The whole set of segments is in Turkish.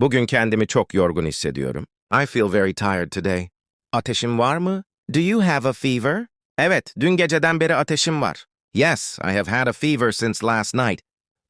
Bugün kendimi çok yorgun hissediyorum. I feel very tired today. Ateşin var mı? Do you have a fever? Evet, dün geceden beri ateşim var. Yes, I have had a fever since last night.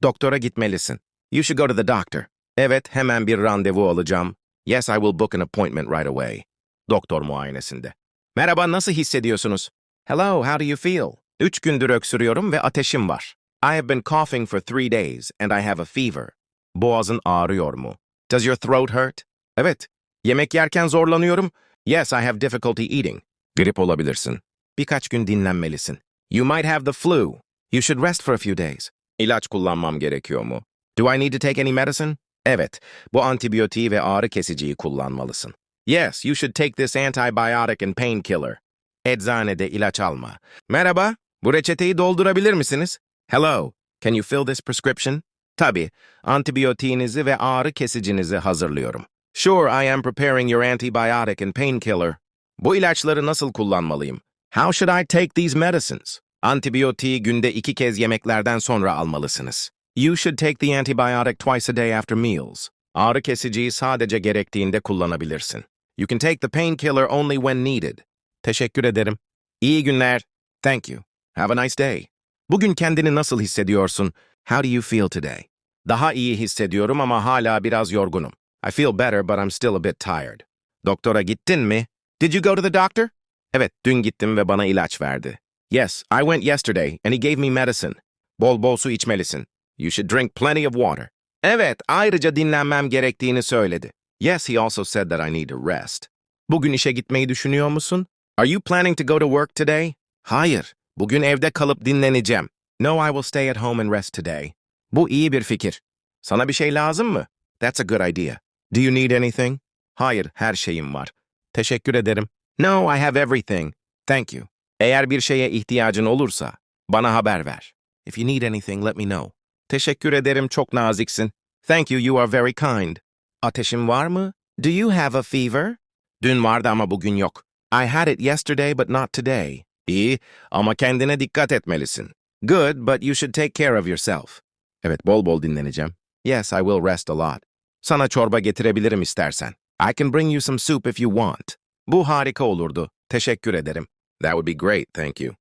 Doktora gitmelisin. You should go to the doctor. Evet, hemen bir randevu alacağım. Yes, I will book an appointment right away. Doktor muayenesinde. Merhaba, nasıl hissediyorsunuz? Hello, how do you feel? Üç gündür öksürüyorum ve ateşim var. I have been coughing for three days and I have a fever. Boğazın ağrıyor mu? Does your throat hurt? Evet. Yemek yerken zorlanıyorum. Yes, I have difficulty eating. Grip olabilirsin. Birkaç gün dinlenmelisin. You might have the flu. You should rest for a few days. İlaç kullanmam gerekiyor mu? Do I need to take any medicine? Evet, bu antibiyotiği ve ağrı kesiciyi kullanmalısın. Yes, you should take this antibiotic and painkiller. Eczanede ilaç alma. Merhaba, bu reçeteyi doldurabilir misiniz? Hello, can you fill this prescription? Tabii, antibiyotiğinizi ve ağrı kesicinizi hazırlıyorum. Sure, I am preparing your antibiotic and painkiller. Bu ilaçları nasıl kullanmalıyım? How should I take these medicines? Antibiyotiği günde iki kez yemeklerden sonra almalısınız. You should take the antibiotic twice a day after meals. Ağrı kesiciyi sadece gerektiğinde kullanabilirsin. You can take the painkiller only when needed. Teşekkür ederim. İyi günler. Thank you. Have a nice day. Bugün kendini nasıl hissediyorsun? How do you feel today? Daha iyi hissediyorum ama hala biraz yorgunum. I feel better but I'm still a bit tired. Doktora gittin mi? Did you go to the doctor? Evet, dün gittim ve bana ilaç verdi. Yes, I went yesterday and he gave me medicine. Bol bol su içmelisin. You should drink plenty of water. Evet, ayrıca dinlenmem gerektiğini söyledi. Yes, he also said that I need to rest. Bugün işe gitmeyi düşünüyor musun? Are you planning to go to work today? Hayır, bugün evde kalıp dinleneceğim. No, I will stay at home and rest today. Bu iyi bir fikir. Sana bir şey lazım mı? That's a good idea. Do you need anything? Hayır, her şeyim var. Teşekkür ederim. No, I have everything. Thank you. Eğer bir şeye ihtiyacın olursa, bana haber ver. If you need anything, let me know. Teşekkür ederim, çok naziksin. Thank you, you are very kind. Ateşin var mı? Do you have a fever? Dün vardı ama bugün yok. I had it yesterday but not today. İyi ama kendine dikkat etmelisin. Good, but you should take care of yourself. Evet, bol bol dinleneceğim. Yes, I will rest a lot. Sana çorba getirebilirim istersen. I can bring you some soup if you want. Bu harika olurdu. Teşekkür ederim. That would be great, thank you.